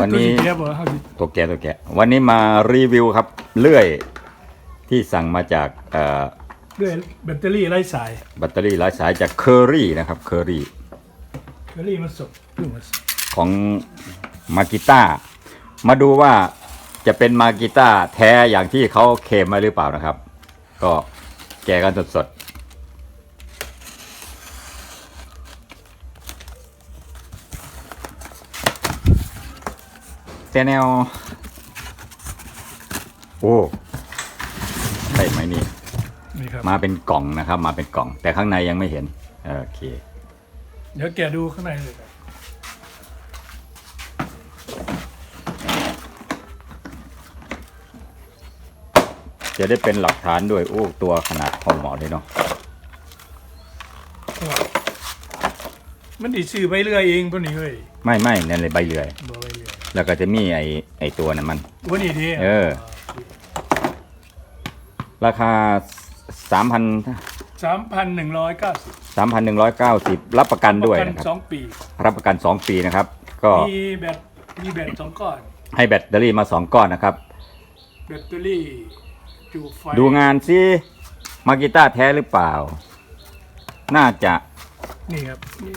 วันนี้ตัวสีเขียวบ่เฮาสิตัวแกตัวแกวันนี้มารีวิวครับเลื่อยที่สั่งมาจากเอ่อด้วยแบตเตอรี่ไร้สายแบตเตอรี่หลายสายจากเคอรี่นะครับเคอรี่แบตเตอรี่มันสดเพิ่งมาสดของมากิต้ามาดูว่าจะเป็นมากิต้าแท้อย่างที่เขาเคลมมาหรือเปล่านะครับ ก็แกะกันสด แต่แนว โอ้ใช่ไหมนี่นี่ครับ มาเป็นกล่องนะครับ มาเป็นกล่อง แต่ข้างในยังไม่เห็น โอเค เดี๋ยวแกะดูข้างในเลยครับจะได้เป็นหลักฐานด้วย โอ้ ตัวขนาดพอเหมาะเลยเนาะมันดิซื้อไปเรื่อยเองตัวนี้เว้ยไม่ไม่นั่นเลยใบเลื่อย บ่ไปเรื่อย แล้วก็จะมีไอไอตัวนั้นมัน วันนี้ดีเออ ราคาสามพันสามพันหนึ่งร้อยเก้าสิบสามพันหนึ่งร้อยเก้าสิบรับประกันด้วยนะคสรัอบงปี รับประกันสองปีนะครับ ก็มีแบตมีแบตสองก้อน ให้แบตเตอรี่มาสองก้อนนะครับ แบตเตอรี่จุไฟดูงานซิมากิต้าแท้หรือเปล่า น่าจะนี่ครับนี่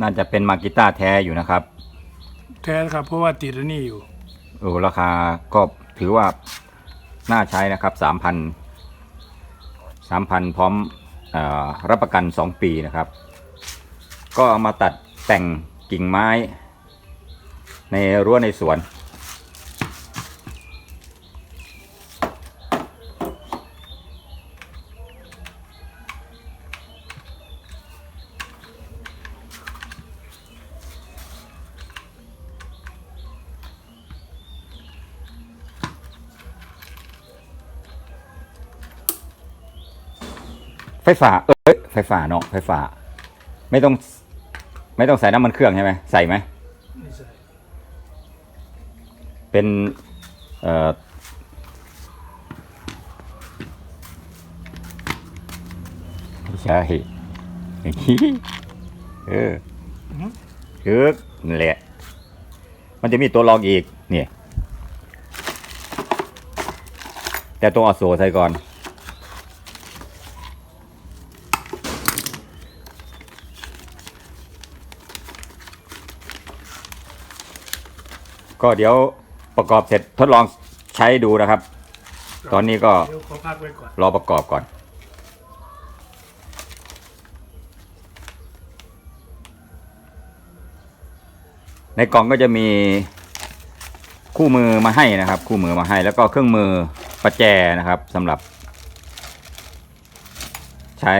น่าจะเป็นมากิต้าแท้อยู่นะครับ แท้ครับ เพราะว่าติดอันนี้อยู่ โอ้ราคาก็ถือว่าน่าใช้นะครับสามพันสามพันพร้อมอรับประกันสองปีนะครับ ก็เอามาตัดแต่งกิ่งไม้ ในรั้วในสวน ไฟฟ้าเอ้ยไฟฟ้าเนาะไฟฟ้าไม่ต้อง ไม่ต้องใส่น้ำมันเครื่องใช่ไหมใส่ไหมนี่ใช่เป็นเอ่อไม่ใช่อย่างนี้เออเออนั่นแหละมันจะมีตัวรองอีกเนี่ยแต่ตัวอโซใส่ก่อน ก็เดี๋ยวประกอบเสร็จทดลองใช้ดูนะครับ ตอนนี้ก็เดี๋ยวขอพักไว้ก่อนรอประกอบก่อน ในกล่องก็จะมีคู่มือมาให้นะครับ คู่มือมาให้ แล้วก็เครื่องมือประแจนะครับสำหรับ ใช้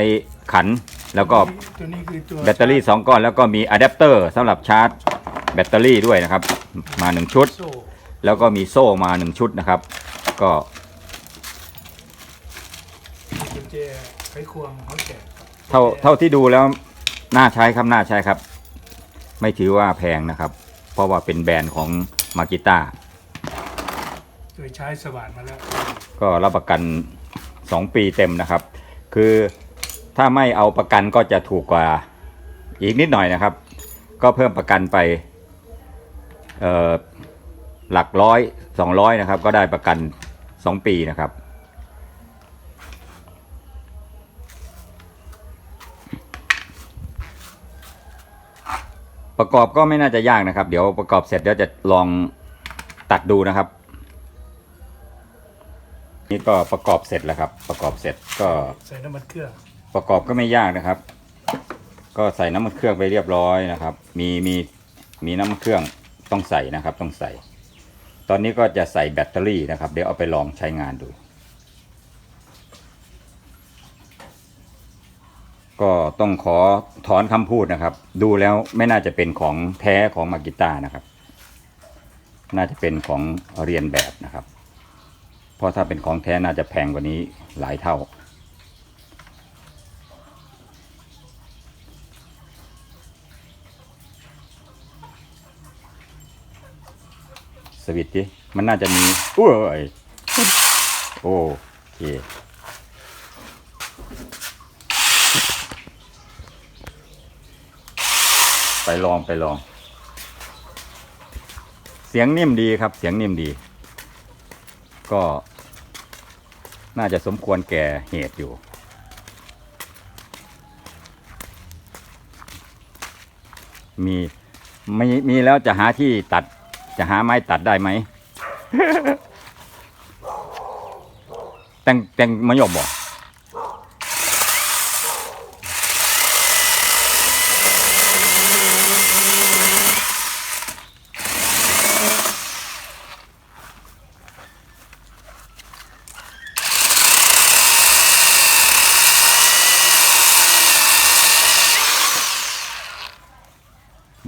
ขันแล้วก็ตัวนี้คือตัวแบตเตอรี่ 2 ก้อน แล้วก็มีอะแดปเตอร์สำหรับชาร์จ แบตเตอรี่ด้วยนะครับ มา1ชุดโซ่แล้วก็มีโซ่มา1ชุดนะครับ ก็กุญแจไขควงเขาแกะเท่าเท่าที่ดูแล้วน่าใช้ครับน่าใช้ครับ ไม่ถือว่าแพงนะครับ เพราะว่าเป็นแบรนด์ของมากิต้าเคยใช้สว่านมาแล้ว ก็รับประกัน 2 ปีเต็มนะครับ คือถ้าไม่เอาประกันก็จะถูกกว่าอีกนิดหน่อยนะครับ ก็เพิ่มประกันไปเอ่อ หลักร้อยสองร้อยนะครับ ก็ได้ประกัน2ปีนะครับ ประกอบก็ไม่น่าจะยากนะครับ เดี๋ยวประกอบเสร็จเดี๋ยวจะลองตัดดูนะครับ นี่ก็ประกอบเสร็จแล้วครับ ประกอบเสร็จก็ใส่น้ำมันเครื่องประกอบก็ไม่ยากนะครับ ก็ใส่น้ำมันเครื่องไปเรียบร้อยนะครับ มีมีมีน้ำมันเครื่อง ต้องใส่นะครับต้องใส่ ตอนนี้ก็จะใส่แบตเตอรี่นะครับ เดี๋ยวเอาไปลองใช้งานดู ก็ต้องขอถอนคำพูดนะครับ ดูแล้วไม่น่าจะเป็นของแท้ของมากิต้านะครับ น่าจะเป็นของเรียนแบบนะครับ เพราะถ้าเป็นของแท้น่าจะแพงกว่านี้หลายเท่า วิตช์ดิมันน่าจะมีอุ้ยโอเคไปลองไปลอง เสียงนิ่มดีครับ เสียงนิ่มดี ก็ น่าจะสมควรแก่เหตุอยู่มีมีมีแล้วจะหาที่ตัด จะหาไม้ตัดได้ไหมแต่งแต่งมะยมบ่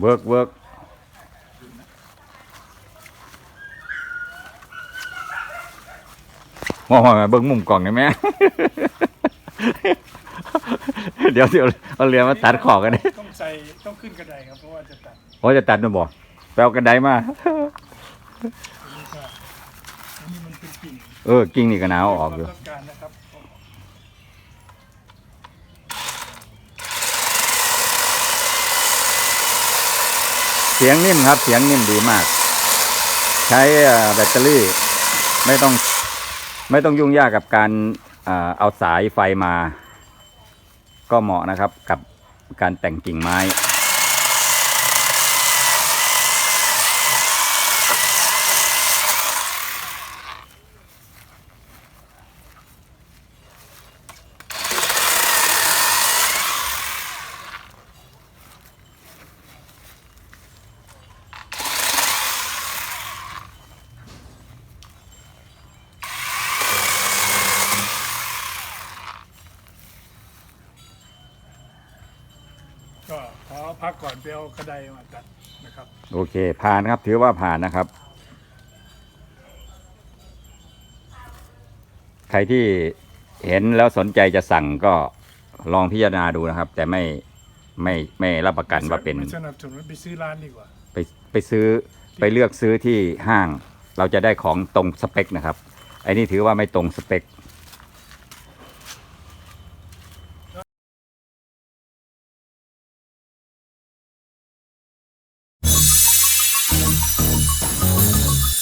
เวิร์กเวิร์ก มองมาเบิ้งมุมกล่องได้ไหมเดี๋ยวเดี๋ยวเอาเรือมาตัดขอกันเลยต้องใส่ต้องขึ้นกระไดครับเพราะว่าจะตัดโอ้จะตัดด้วยบ่ไปเอากระไดมาอันนี้ก็อันนี้มันเป็นกิ่งเออกิ่งนี่ก็หนาวออกอยู่ความต้องการนะครับเสียงนิ่มครับ เสียงนิ่มดีมาก ใช้เอ่อแบตเตอรี่ ไม่ต้อง ไม่ต้องยุ่งยากกับการเอาสายไฟมา ก็เหมาะนะครับกับการแต่งกิ่งไม้ ก็ขอ พักก่อนไปเอากระไดมาตัดนะครับ โอเค ผ่านครับ ถือว่าผ่านนะครับ ใครที่เห็นแล้วสนใจจะสั่งก็ลองพิจารณาดูนะครับ แต่ไม่ไม่ไม่รับประกันว่าเป็นไม่สนับสนุนไปซื้อร้านดีกว่า ไปไปซื้อไปเลือกซื้อที่ห้าง เราจะได้ของตรงสเปคนะครับไอ้นี่ถือว่าไม่ตรงสเปค